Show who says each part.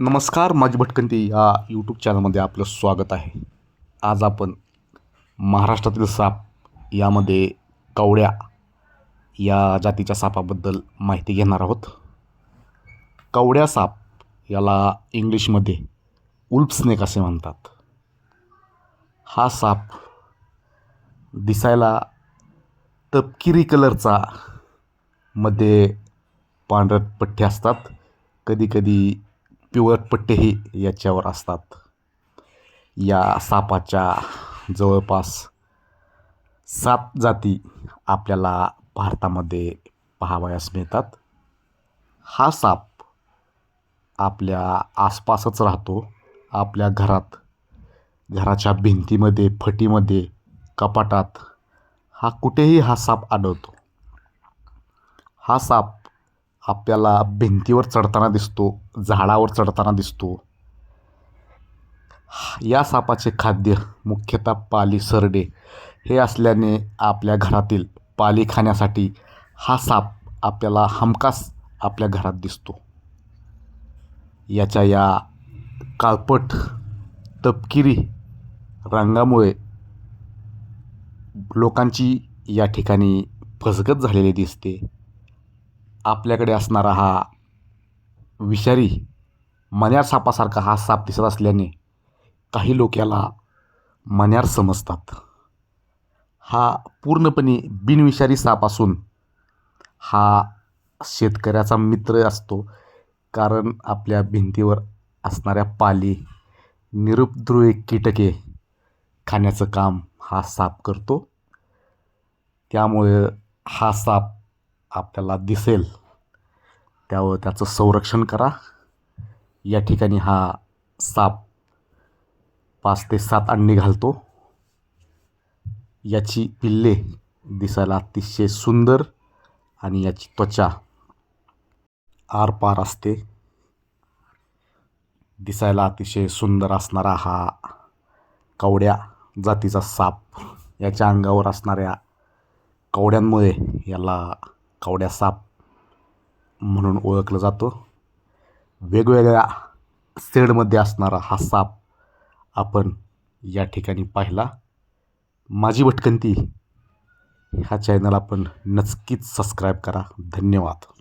Speaker 1: नमस्कार माझी भटकंती या यूट्यूब चॅनलमध्ये आपलं स्वागत आहे. आज आपण महाराष्ट्रातील साप यामध्ये कवड्या या जातीच्या सापाबद्दल माहिती घेणार आहोत. कवड्या साप याला इंग्लिशमध्ये उल्फ स्नेक असे म्हणतात. हा साप दिसायला तपकिरी कलरचा मध्ये पांढरट पठ्ठे असतात. कधीकधी पिवळट पट्टेही याच्यावर असतात. या सापाच्या जवळपास सात जाती आपल्याला भारतामध्ये पाहावयास मिळतात. हा साप आपल्या आसपासच राहतो. आपल्या घरात घराच्या भिंतीमध्ये फटीमध्ये कपाटात हा कुठेही हा साप आढळतो. हा साप आपल्याला भिंतीवर चढताना दिसतो झाडावर चढताना दिसतो. या सापाचे खाद्य मुख्यतः पाली सरडे. हे असल्याने आपल्या घरातील पाली खाण्यासाठी हा साप आपल्याला हमखास आपल्या घरात दिसतो. याच्या या काळपट तपकिरी रंगामुळे लोकांची या ठिकाणी फसगत झालेली दिसते. आपल्याकडे असणारा हा विषारी मण्यार सापासारखा हा साप दिसत असल्याने काही लोक याला मण्यार समजतात. हा पूर्णपणे बिनविषारी साप असून हा शेतकऱ्याचा मित्र असतो. कारण आपल्या भिंतीवर असणाऱ्या पाली निरुपद्रवी कीटके खाण्याचं काम हा साप करतो. त्यामुळे हा साप आपल्याला दिसेल. त्यावर त्याचं संरक्षण करा. या ठिकाणी हा साप पाच ते सात अंडी घालतो. याची पिल्ले दिसायला अतिशय सुंदर आणि याची त्वचा आरपार असते. दिसायला अतिशय सुंदर असणारा हा कवड्या जातीचा साप याच्या अंगावर असणाऱ्या कवड्यांमुळे याला कवड्या साप म्हणून ओळखलं जातं. वेगवेगळ्या सेडमध्ये असणारा हा साप आपण या ठिकाणी पाहिला. माझी भटकंती ह्या चॅनल आपण नक्कीच सबस्क्राईब करा. धन्यवाद.